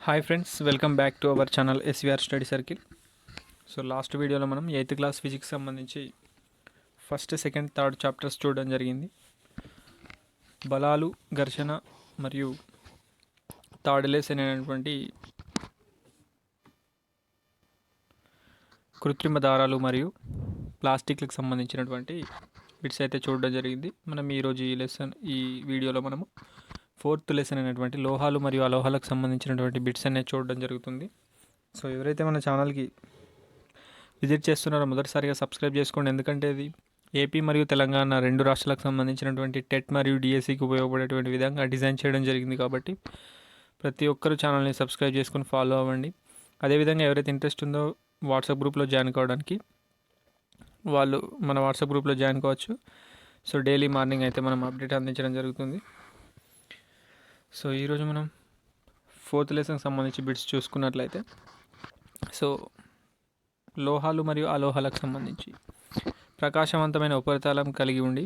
Hi friends welcome back to our channel SVR study circle so last వీడియోలో మనం eighth class physics సంబంధించి first second third chapters చూడడం జరిగింది. బలాలు ఘర్షణ మరియు థర్డ్ అనేటువంటి కృత్రిమ దారాలు మరియు ప్లాస్టిక్లకు సంబంధించినటువంటి బిట్స్ అయితే చూడడం జరిగింది. మనం ఈరోజు ఈ లెసన్ ఈ వీడియోలో మనము ఫోర్త్ లెసన్ అయినటువంటి లోహాలు మరియు అలోహాలకు సంబంధించినటువంటి బిట్స్ అనేది చూడడం జరుగుతుంది. సో ఎవరైతే మన ఛానల్కి విజిట్ చేస్తున్నారో మొదటిసారిగా సబ్స్క్రైబ్ చేసుకోండి. ఎందుకంటే ఇది ఏపీ మరియు తెలంగాణ రెండు రాష్ట్రాలకు సంబంధించినటువంటి టెట్ మరియు డిఎస్సికి ఉపయోగపడేటువంటి విధంగా డిజైన్ చేయడం జరిగింది కాబట్టి ప్రతి ఒక్కరు ఛానల్ని సబ్స్క్రైబ్ చేసుకొని ఫాలో అవ్వండి. అదేవిధంగా ఎవరైతే ఇంట్రెస్ట్ ఉందో వాట్సాప్ గ్రూప్లో జాయిన్ కావడానికి వాళ్ళు మన వాట్సాప్ గ్రూప్లో జాయిన్ కావచ్చు. సో డైలీ మార్నింగ్ అయితే మనం అప్డేట్ అందించడం జరుగుతుంది. సో ఈరోజు మనం ఫోర్త్ లెసన్కి సంబంధించి బిట్స్ చూసుకున్నట్లయితే సో లోహాలు మరియు అలోహాలకు సంబంధించి ప్రకాశవంతమైన ఉపరితలం కలిగి ఉండి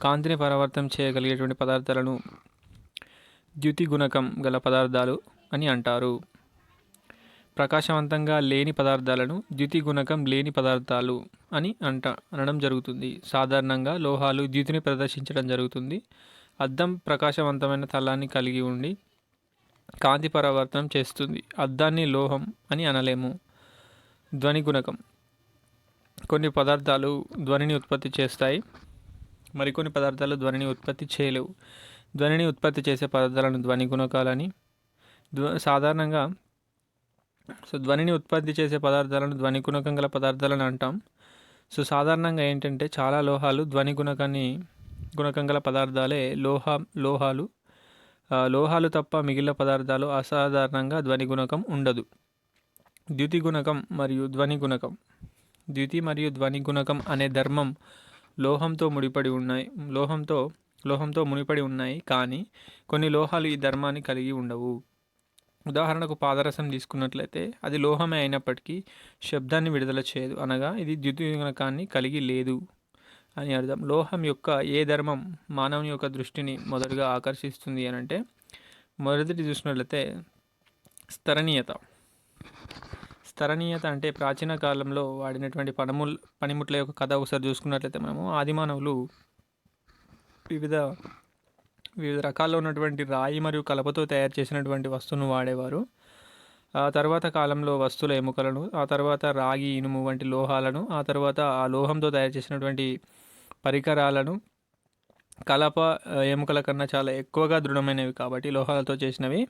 కాంతిని పరావర్తం చేయగలిగేటువంటి పదార్థాలను ద్యుతి గుణకం గల పదార్థాలు అని అంటారు. ప్రకాశవంతంగా లేని పదార్థాలను ద్యుతి గుణకం లేని పదార్థాలు అని అంట అనడం జరుగుతుంది. సాధారణంగా లోహాలు ద్యుతిని ప్రదర్శించడం జరుగుతుంది. అద్దం ప్రకాశవంతమైన తలాన్ని కలిగి ఉండి కాంతి పరావర్తనం చేస్తుంది. అద్దాన్ని లోహం అని అనలేము. ధ్వని గుణకం. కొన్ని పదార్థాలు ధ్వనిని ఉత్పత్తి చేస్తాయి. మరికొన్ని పదార్థాలు ధ్వనిని ఉత్పత్తి చేయలేవు. ధ్వనిని ఉత్పత్తి చేసే పదార్థాలను ధ్వని గుణకాలని. ధ్వ సాధారణంగా సో ధ్వనిని ఉత్పత్తి చేసే పదార్థాలను ధ్వని గుణకం గల పదార్థాలను అంటాం. సో సాధారణంగా ఏంటంటే చాలా లోహాలు ధ్వని గుణకాన్ని గుణకం గల పదార్థాలే లోహ లోహాలు. లోహాలు తప్ప మిగిలిన పదార్థాలు అసాధారణంగా ధ్వని గుణకం ఉండదు. ద్యుతి గుణకం మరియు ధ్వని గుణకం. ద్యుతి మరియు ధ్వని గుణకం అనే ధర్మం లోహంతో ముడిపడి ఉన్నాయి లోహంతో లోహంతో ముడిపడి ఉన్నాయి కానీ కొన్ని లోహాలు ఈ ధర్మాన్ని కలిగి ఉండవు. ఉదాహరణకు పాదరసం తీసుకున్నట్లయితే అది లోహమే అయినప్పటికీ శబ్దాన్ని విడుదల చేయదు అనగా ఇది ద్యుతి గుణకాన్ని కలిగి లేదు. అని అర్థం. లోహం యొక్క ఏ ధర్మం మానవుని యొక్క దృష్టిని మొదటగా ఆకర్షిస్తుంది అని అంటే మొదటి చూసినట్లయితే స్థరణీయత. స్థరణీయత అంటే ప్రాచీన కాలంలో వాడినటువంటి పనముల్ పనిముట్ల యొక్క కథ ఒకసారి చూసుకున్నట్లయితే మనము ఆదిమానవులు వివిధ వివిధ రకాల్లో ఉన్నటువంటి రాయి మరియు కలపతో తయారు చేసినటువంటి వస్తువును వాడేవారు. ఆ తర్వాత కాలంలో వస్తువుల ఎముకలను ఆ తర్వాత రాగి ఇనుము వంటి లోహాలను ఆ తర్వాత ఆ లోహంతో తయారు చేసినటువంటి పరికరాలను కలప ఎముకల కన్నా చాలా ఎక్కువగా దృఢమైనవి కాబట్టి లోహాలతో చేసినవి.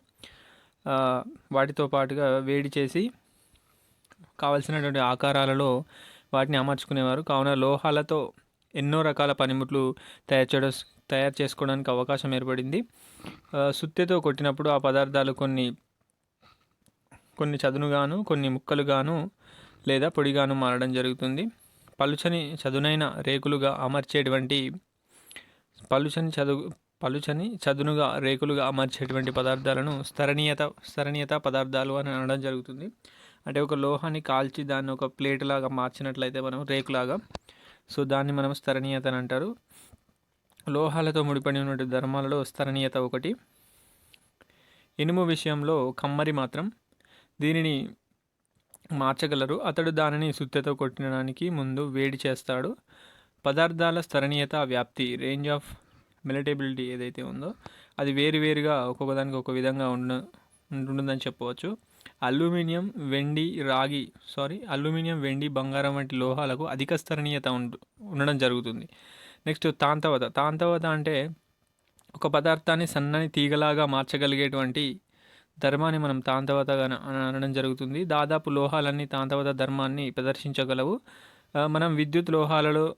వాటితో పాటుగా వేడి చేసి కావలసినటువంటి ఆకారాలలో వాటిని అమర్చుకునేవారు. కావున లోహాలతో ఎన్నో రకాల పనిముట్లు తయారు చేయడం తయారు చేసుకోవడానికి అవకాశం ఏర్పడింది. సుత్తెతో కొట్టినప్పుడు ఆ పదార్థాలు కొన్ని కొన్ని చదునుగాను కొన్ని ముక్కలుగాను లేదా పొడిగాను మారడం జరుగుతుంది. పలుచని చదునైన రేకులుగా అమర్చేటువంటి పలుచని చదువు పలుచని చదునుగా రేకులుగా అమర్చేటువంటి పదార్థాలను స్థరణీయత స్థరణీయత పదార్థాలు అని అనడం జరుగుతుంది. అంటే ఒక లోహాన్ని కాల్చి దాన్ని ఒక ప్లేట్ లాగా మార్చినట్లయితే మనం రేకులాగా సో దాన్ని మనం స్థరణీయత అని అంటారు. లోహాలతో ముడిపడి ఉన్నటువంటి ధర్మాలలో స్థరణీయత ఒకటి. ఇనుము విషయంలో కమ్మరి మాత్రం దీనిని మార్చగలరు. అతడు దానిని సుత్తెతో కొట్టడానికి ముందు వేడి చేస్తాడు. పదార్థాల స్థరణీయత వ్యాప్తి రేంజ్ ఆఫ్ మెలటబిలిటీ ఏదైతే ఉందో అది వేరువేరుగా ఒక్కొక్క దానికి ఒక విధంగా ఉండ ఉంటుందని చెప్పవచ్చు. అల్యూమినియం వెండి రాగి సారీ అల్యూమినియం వెండి బంగారం వంటి లోహాలకు అధిక స్థరణీయత ఉండు ఉండడం జరుగుతుంది. నెక్స్ట్ తాంతవత. తాంతవత అంటే ఒక పదార్థాన్ని సన్నని తీగలాగా మార్చగలిగేటువంటి ధర్మాన్ని మనం తాంతవతగా అన- అనడం జరుగుతుంది. దాదాపు లోహాలన్నీ తాంతవత ధర్మాన్ని ప్రదర్శించగలవు. మనం విద్యుత్ లోహాలలో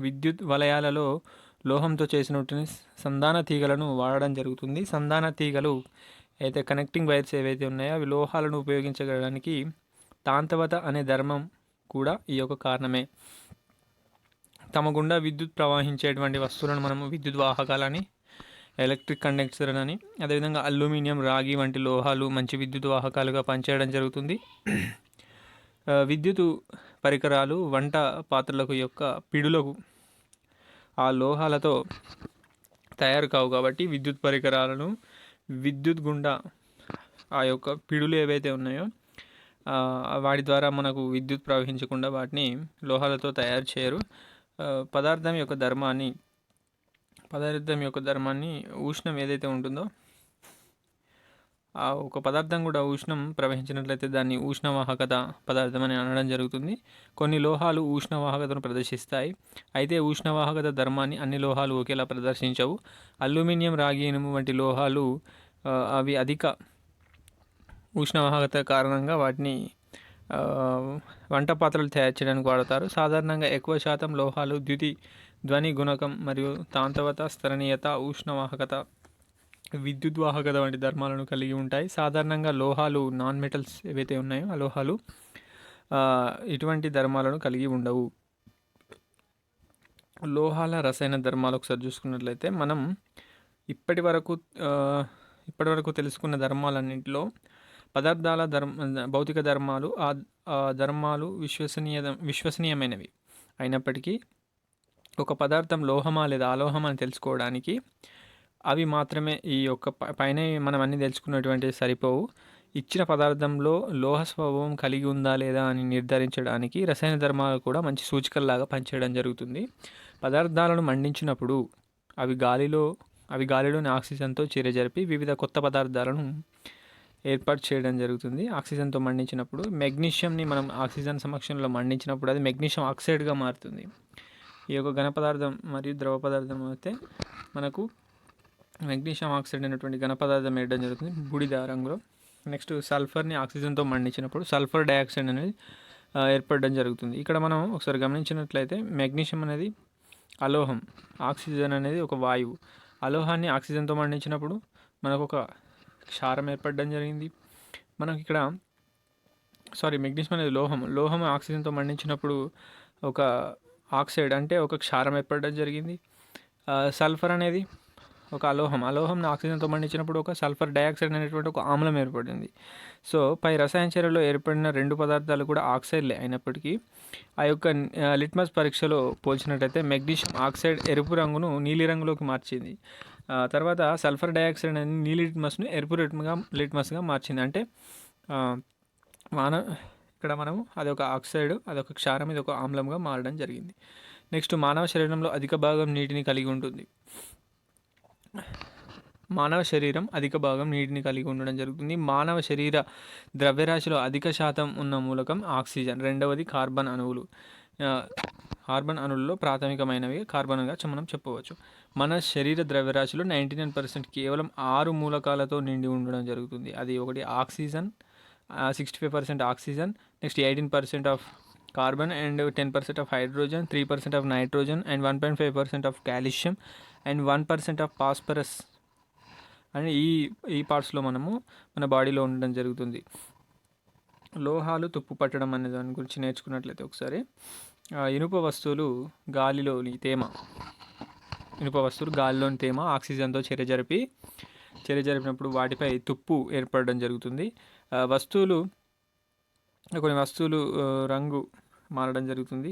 విద్యుత్ వలయాలలో లోహంతో చేసినటువంటి సంధాన తీగలను వాడడం జరుగుతుంది. సంధాన తీగలు అయితే కనెక్టింగ్ వైర్స్ ఏవైతే ఉన్నాయో అవి లోహాలను ఉపయోగించగలడానికి తాంతవత అనే ధర్మం కూడా ఈ యొక్క కారణమే. తమ గుండా విద్యుత్ ప్రవహించేటువంటి వస్తువులను మనము విద్యుత్ వాహకాలని ఎలక్ట్రిక్ కండక్టర్ అని అదేవిధంగా అల్యూమినియం రాగి వంటి లోహాలు మంచి విద్యుత్ వాహకాలుగా పనిచేయడం జరుగుతుంది. విద్యుత్ పరికరాలు వంట పాత్రలకు యొక్క పిడులకు ఆ లోహాలతో తయారు కావు కాబట్టి విద్యుత్ పరికరాలను విద్యుత్ గుండా ఆ యొక్క పిడులు ఏవైతే ఉన్నాయో వాటి ద్వారా మనకు విద్యుత్ ప్రవహించకుండా వాటిని లోహాలతో తయారు చేయరు. పదార్థం యొక్క ధర్మాన్ని పదార్థం యొక్క ధర్మాన్ని ఉష్ణం ఏదైతే ఉంటుందో ఆ ఒక పదార్థం కూడా ఉష్ణం ప్రవహించినట్లయితే దాన్ని ఉష్ణవాహకత పదార్థం అని అనడం జరుగుతుంది. కొన్ని లోహాలు ఉష్ణవాహకతను ప్రదర్శిస్తాయి. అయితే ఉష్ణవాహకత ధర్మాన్ని అన్ని లోహాలు ఒకేలా ప్రదర్శించవు. అల్యూమినియం రాగి ఇనుము వంటి లోహాలు అవి అధిక ఉష్ణవాహకత కారణంగా వాటిని వంట పాత్రలు తయారు చేయడానికి వాడతారు. సాధారణంగా ఎక్కువ శాతం లోహాలు ద్యుతి ధ్వని గుణకం మరియు తాంతవత స్థరణీయత ఉష్ణవాహకత విద్యుద్వాహకత వంటి ధర్మాలను కలిగి ఉంటాయి. సాధారణంగా లోహాలు నాన్ మెటల్స్ ఏవైతే ఉన్నాయో ఆ లోహాలు ఇటువంటి ధర్మాలను కలిగి ఉండవు. లోహాల రసాయన ధర్మాలు ఒకసారి చూసుకున్నట్లయితే మనం ఇప్పటి వరకు ఇప్పటి వరకు తెలుసుకున్న ధర్మాలన్నింటిలో పదార్థాల ధర్మ భౌతిక ధర్మాలు ఆ ఆ ధర్మాలు విశ్వసనీయ విశ్వసనీయమైనవి అయినప్పటికీ ఒక పదార్థం లోహమా లేదా అలోహమా అని తెలుసుకోవడానికి అవి మాత్రమే ఈ యొక్క ప- పైన మనం అన్ని తెలుసుకున్నటువంటి సరిపోవు. ఇచ్చిన పదార్థంలో లోహ స్వభావం కలిగి ఉందా లేదా అని నిర్ధారించడానికి రసాయన ధర్మాలు కూడా మంచి సూచికల్లాగా పనిచేయడం జరుగుతుంది. పదార్థాలను మండించినప్పుడు అవి గాలిలో అవి గాలిలోని ఆక్సిజన్తో చర్యజరిపి వివిధ కొత్త పదార్థాలను ఏర్పాటు చేయడం జరుగుతుంది. ఆక్సిజన్తో మండించినప్పుడు మెగ్నీషియంని మనం ఆక్సిజన్ సమక్షంలో మండించినప్పుడు అది మెగ్నీషియం ఆక్సైడ్గా మారుతుంది. ఈ యొక్క ఘన పదార్థం మరియు ద్రవ పదార్థం అయితే మనకు మెగ్నీషియం ఆక్సైడ్ అనేటువంటి ఘన పదార్థం వేయడం జరుగుతుంది బూడిద రంగులో. నెక్స్ట్ సల్ఫర్ని ఆక్సిజన్తో మండించినప్పుడు సల్ఫర్ డయాక్సైడ్ అనేది ఏర్పడడం జరుగుతుంది. ఇక్కడ మనం ఒకసారి గమనించినట్లయితే మెగ్నీషియం అనేది అలోహం ఆక్సిజన్ అనేది ఒక వాయువు. అలోహాన్ని ఆక్సిజన్తో మండించినప్పుడు మనకు ఒక క్షారం ఏర్పడడం జరిగింది. మనకి ఇక్కడ సారీ మెగ్నీషియం అనేది లోహం. లోహం ఆక్సిజన్తో మండించినప్పుడు ఒక ఆక్సైడ్ అంటే ఒక క్షారం ఏర్పడడం జరిగింది. సల్ఫర్ అనేది ఒక అలోహం. అలోహంను ఆక్సిజన్తో మండించినప్పుడు ఒక సల్ఫర్ డయాక్సైడ్ అనేటువంటి ఒక ఆమ్లం ఏర్పడింది. సో పై రసాయన చర్యలో ఏర్పడిన రెండు పదార్థాలు కూడా ఆక్సైడ్లే అయినప్పటికీ ఆ యొక్క లిట్మస్ పరీక్షలో పోల్చినట్టయితే మెగ్నీషియం ఆక్సైడ్ ఎరుపు రంగును నీలి రంగులోకి మార్చింది. తర్వాత సల్ఫర్ డయాక్సైడ్ అనేది నీలి లిట్మస్ను ఎరుపు లిట్మస్గా లిట్మస్గా మార్చింది. అంటే ఆ, మాన ఇక్కడ మనము అదొక ఆక్సైడ్ అదొక క్షారం ఇది ఒక ఆమ్లంగా మారడం జరిగింది. నెక్స్ట్ మానవ శరీరంలో అధిక భాగం నీటిని కలిగి ఉంటుంది. మానవ శరీరం అధిక భాగం నీటిని కలిగి ఉండడం జరుగుతుంది. మానవ శరీర ద్రవ్యరాశిలో అధిక శాతం ఉన్న మూలకం ఆక్సిజన్ రెండవది కార్బన్ అణువులు. కార్బన్ అణువుల్లో ప్రాథమికమైనవి కార్బన్గా మనం చెప్పవచ్చు. మన శరీర ద్రవ్యరాశిలో నైంటీ నైన్ పర్సెంట్ కేవలం ఆరు మూలకాలతో నిండి ఉండడం జరుగుతుంది. అది ఒకటి oxygen sixty five percent oxygen next eighteen percent of carbon and ten percent of hydrogen three percent of nitrogen and one point five percent of calcium and one percent of phosphorus అని ఈ ఈ పార్ట్స్లో మనము మన బాడీలో ఉండడం జరుగుతుంది. లోహాలు తుప్పు పట్టడం అనే దాని గురించి నేర్చుకున్నట్లయితే ఒకసారి ఇనుప వస్తువులు గాలిలోని తేమ ఇనుప వస్తువులు గాలిలోని తేమ ఆక్సిజన్తో చర్య జరిపి చర్య జరిపినప్పుడు వాటిపై తుప్పు ఏర్పడడం జరుగుతుంది. వస్తువులు కొన్ని వస్తువులు రంగు మారడం జరుగుతుంది.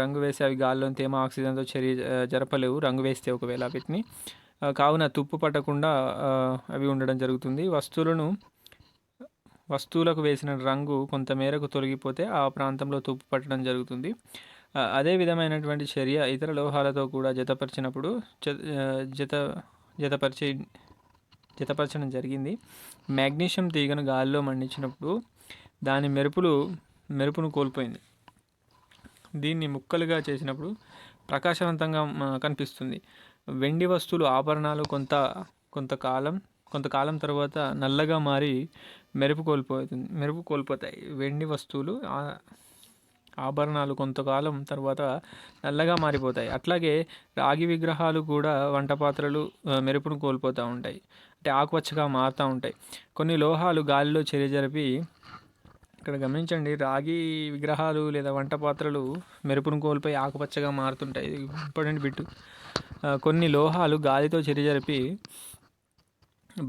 రంగు వేసి అవి గాల్లో తేమ ఆక్సిజన్తో చర్య జరపలేవు. రంగు వేస్తే ఒకవేళ వీటిని కావున తుప్పు పట్టకుండా అవి ఉండడం జరుగుతుంది. వస్తువులను వస్తువులకు వేసిన రంగు కొంతమేరకు తొలగిపోతే ఆ ప్రాంతంలో తుప్పు పట్టడం జరుగుతుంది. అదే విధమైనటువంటి చర్య ఇతర లోహాలతో కూడా జతపరిచినప్పుడు జత జత జతపరిచి జతపరచడం జరిగింది. మ్యాగ్నీషియం తీగను గాలిలో మండించినప్పుడు దాని మెరుపులు మెరుపును కోల్పోయింది. దీన్ని ముక్కలుగా చేసినప్పుడు ప్రకాశవంతంగా కనిపిస్తుంది. వెండి వస్తువులు ఆభరణాలు కొంత కొంతకాలం కొంతకాలం తర్వాత నల్లగా మారి మెరుపు కోల్పోతుంది మెరుపు కోల్పోతాయి. వెండి వస్తువులు ఆభరణాలు కొంతకాలం తర్వాత నల్లగా మారిపోతాయి. అట్లాగే రాగి విగ్రహాలు కూడా వంట పాత్రలు మెరుపును కోల్పోతూ ఉంటాయి. అంటే ఆకుపచ్చగా మారుతూ ఉంటాయి. కొన్ని లోహాలు గాలిలో చెరిజరిపి జరిపి ఇక్కడ గమనించండి రాగి విగ్రహాలు లేదా వంట పాత్రలు మెరుపును కోల్పోయి ఆకుపచ్చగా మారుతుంటాయి. ఇంపార్టెంట్ బిట్ కొన్ని లోహాలు గాలితో చెరి జరిపి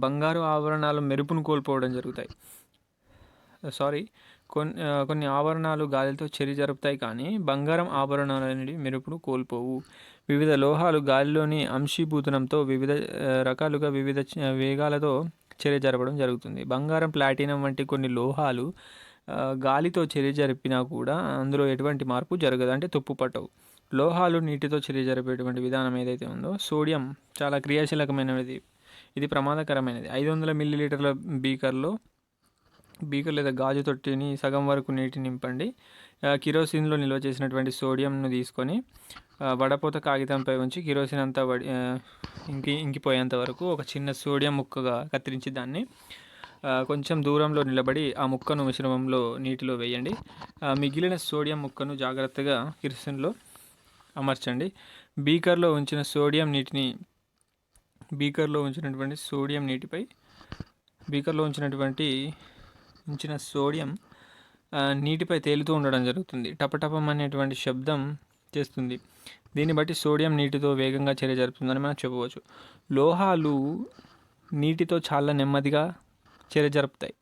బంగారు ఆభరణాలు మెరుపును కోల్పోవడం జరుగుతాయి. సారీ కొన్ని కొన్ని ఆభరణాలు గాలితో చెరి జరుపుతాయి కానీ బంగారం ఆభరణాలు అనేవి మెరుపును కోల్పోవు. వివిధ లోహాలు గాలిలోని అంశీభూతనంతో వివిధ రకాలుగా వివిధ వేగాలతో చర్య జరపడం జరుగుతుంది. బంగారం ప్లాటినం వంటి కొన్ని లోహాలు గాలితో చర్య జరిపినా కూడా అందులో ఎటువంటి మార్పు జరగదు. అంటే తుప్పు పట్టవు. లోహాలు నీటితో చర్య జరిపేటువంటి విధానం ఏదైతే ఉందో సోడియం చాలా క్రియాశీలకమైనది. ఇది ప్రమాదకరమైనది. ఐదు వందల మిల్లీలీటర్ల బీకర్లో బీకర్ లేదా గాజు తొట్టిని సగం వరకు నీటి నింపండి. కిరోసిన్లో నిల్వ చేసినటువంటి సోడియంను తీసుకొని వడపోత కాగితంపై ఉంచి కిరోసిన్ అంతా వడి ఇంకి ఇంకిపోయేంత వరకు ఒక చిన్న సోడియం ముక్కగా కత్తిరించి దాన్ని కొంచెం దూరంలో నిలబడి ఆ ముక్కను మిశ్రమంలో నీటిలో వేయండి. మిగిలిన సోడియం ముక్కను జాగ్రత్తగా కిరసన్లో అమర్చండి. బీకర్లో ఉంచిన సోడియం నీటిని బీకర్లో ఉంచినటువంటి సోడియం నీటిపై బీకర్లో ఉంచినటువంటి ఉంచిన సోడియం నీటిపై తేలుతూ ఉండడం జరుగుతుంది. టపటపం అనేటువంటి శబ్దం చేస్తుంది. దీన్ని బట్టి సోడియం నీటితో వేగంగా చర్య జరుపుతుందని మనం చెప్పవచ్చు. లోహాలు నీటితో చాలా నెమ్మదిగా చర్య జరుపుతాయి.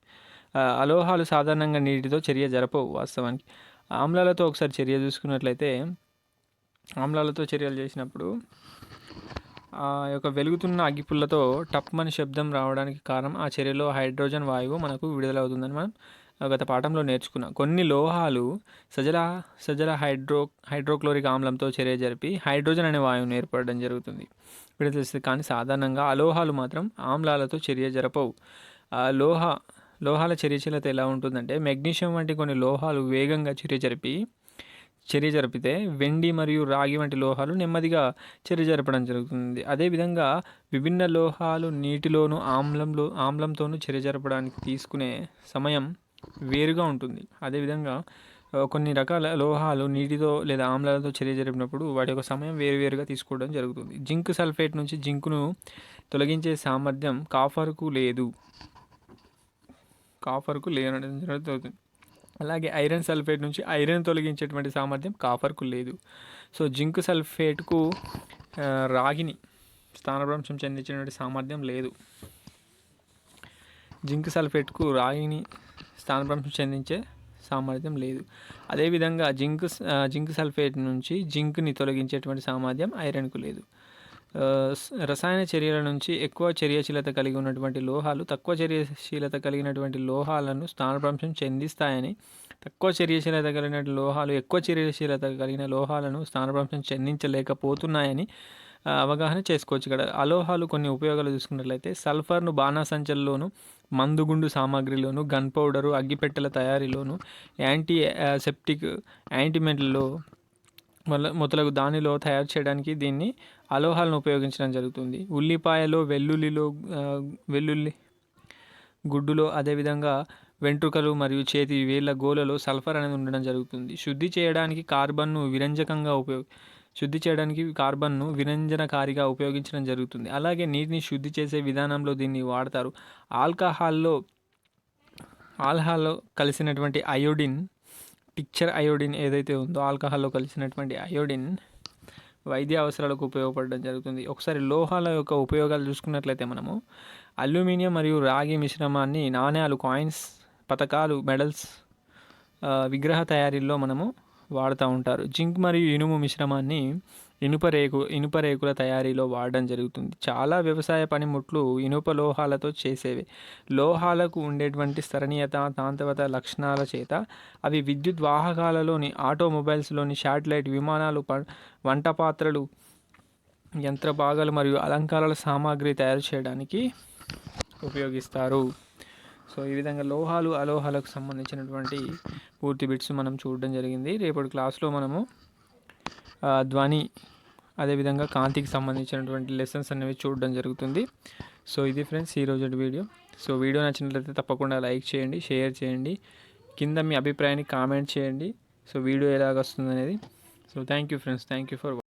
అలోహాలు సాధారణంగా నీటితో చర్య జరపవు వాస్తవానికి. ఆమ్లాలతో ఒకసారి చర్య చూసుకున్నట్లయితే ఆమ్లాలతో చర్యలు చేసినప్పుడు ఆ యొక్క వెలుగుతున్న అగ్గిపుల్లతో టప్మని శబ్దం రావడానికి కారణం ఆ చర్యలో హైడ్రోజన్ వాయువు మనకు విడుదలవుతుందని మనం గత పాఠంలో నేర్చుకున్నాం. కొన్ని లోహాలు సజల సజల హైడ్రో హైడ్రోక్లోరిక్ ఆమ్లంతో చర్య జరిపి హైడ్రోజన్ అనే వాయువును ఏర్పడడం జరుగుతుంది. విడుదల కానీ సాధారణంగా అలోహాలు మాత్రం ఆమ్లాలతో చర్య జరపవు. లోహ లోహాల చర్యశీలత ఎలా ఉంటుందంటే మెగ్నీషియం వంటి కొన్ని లోహాలు వేగంగా చర్య జరిపి చర్య జరిపితే వెండి మరియు రాగి వంటి లోహాలు నెమ్మదిగా చర్య జరపడం జరుగుతుంది. అదేవిధంగా విభిన్న లోహాలు నీటిలోను ఆమ్లంలో ఆమ్లంతోనూ చర్య జరపడానికి తీసుకునే సమయం వేరుగా ఉంటుంది. అదేవిధంగా కొన్ని రకాల లోహాలు నీటితో లేదా ఆమ్లాలతో చర్య జరిపినప్పుడు వాటి యొక్క సమయం వేరువేరుగా తీసుకోవడం జరుగుతుంది. జింక్ సల్ఫేట్ నుంచి జింకును తొలగించే సామర్థ్యం కాఫర్కు లేదు. కాఫర్కు లేనడం జరుగుతుంది. అలాగే ఐరన్ సల్ఫేట్ నుంచి ఐరన్ తొలగించేటువంటి సామర్థ్యం కాపర్కు లేదు. సో జింక్ సల్ఫేట్కు రాగిని స్థానభ్రంశం చెందించినటువంటి సామర్థ్యం లేదు. జింక్ సల్ఫేట్కు రాగిని స్థానభ్రంశం చెందించే సామర్థ్యం లేదు. అదేవిధంగా జింక్ జింక్ సల్ఫేట్ నుంచి జింక్ని తొలగించేటువంటి సామర్థ్యం ఐరన్కు లేదు. రసాయన చర్యల నుంచి ఎక్కువ చర్యశీలత కలిగి ఉన్నటువంటి లోహాలు తక్కువ చర్యశీలత కలిగినటువంటి లోహాలను స్థానభ్రంశం చెందిస్తాయని తక్కువ చర్యశీలత కలిగిన లోహాలు ఎక్కువ చర్యశీలత కలిగిన లోహాలను స్థానభ్రంశం చెందించలేకపోతున్నాయని అవగాహన చేసుకోవచ్చు. ఇక్కడ అలోహాలు కొన్ని ఉపయోగాలు చూసుకున్నట్లయితే సల్ఫర్ను బాణాసంచల్లోను మందుగుండు సామాగ్రిలోను గన్ పౌడరు అగ్గిపెట్టెల తయారీలోను యాంటీ సెప్టిక్ యాంటీమెంట్లలో మొదలగు దానిలో తయారు చేయడానికి దీన్ని అలోహాలను ఉపయోగించడం జరుగుతుంది. ఉల్లిపాయలో వెల్లుల్లిలో వెల్లుల్లి గుడ్డులో అదేవిధంగా వెంట్రుకలు మరియు చేతి వేళ్ళ గోలలో సల్ఫర్ అనేది ఉండడం జరుగుతుంది. శుద్ధి చేయడానికి కార్బన్ను విరంజకంగా ఉపయోగ శుద్ధి చేయడానికి కార్బన్ను విరంజనకారిగా ఉపయోగించడం జరుగుతుంది. అలాగే నీటిని శుద్ధి చేసే విధానంలో దీన్ని వాడతారు. ఆల్కహాల్లో ఆల్హాల్లో కలిసినటువంటి అయోడిన్ టిక్చర్ అయోడిన్ ఏదైతే ఉందో ఆల్కహాల్లో కలిసినటువంటి అయోడిన్ వైద్య అవసరాలకు ఉపయోగపడడం జరుగుతుంది. ఒకసారి లోహాల యొక్క ఉపయోగాలు చూసుకున్నట్లయితే మనము అల్యూమినియం మరియు రాగి మిశ్రమాన్ని నాణ్యాలు కాయిన్స్ పథకాలు మెడల్స్ విగ్రహ తయారీలో మనము వాడుతూ ఉంటారు. జింక్ మరియు ఇనుము మిశ్రమాన్ని ఇనుప రేకు ఇనుప రేకుల తయారీలో వాడడం జరుగుతుంది. చాలా వ్యవసాయ పనిముట్లు ఇనుప లోహాలతో చేసేవి. లోహాలకు ఉండేటువంటి స్థరణీయత తాంతవత లక్షణాల చేత అవి విద్యుత్ వాహకాలలోని ఆటోమొబైల్స్లోని శాటిలైట్ విమానాలు వంట పాత్రలు యంత్ర భాగాలు మరియు అలంకారాల సామాగ్రి తయారు చేయడానికి ఉపయోగిస్తారు. సో ఈ విధంగా లోహాలు అలోహాలకు సంబంధించినటువంటి పూర్తి బిట్స్ మనం చూడడం జరిగింది. రేపటి క్లాస్లో మనము ధ్వని అదేవిధంగా కాంతికి సంబంధించినటువంటి లెసన్స్ అనేవి చూడడం జరుగుతుంది. సో ఇది ఫ్రెండ్స్ ఈరోజు వీడియో సో వీడియో నచ్చినట్లయితే తప్పకుండా లైక్ చేయండి షేర్ చేయండి. కింద మీ అభిప్రాయాన్ని కామెంట్ చేయండి. సో వీడియో ఎలాగ వస్తుంది అనేది so thank you friends thank you for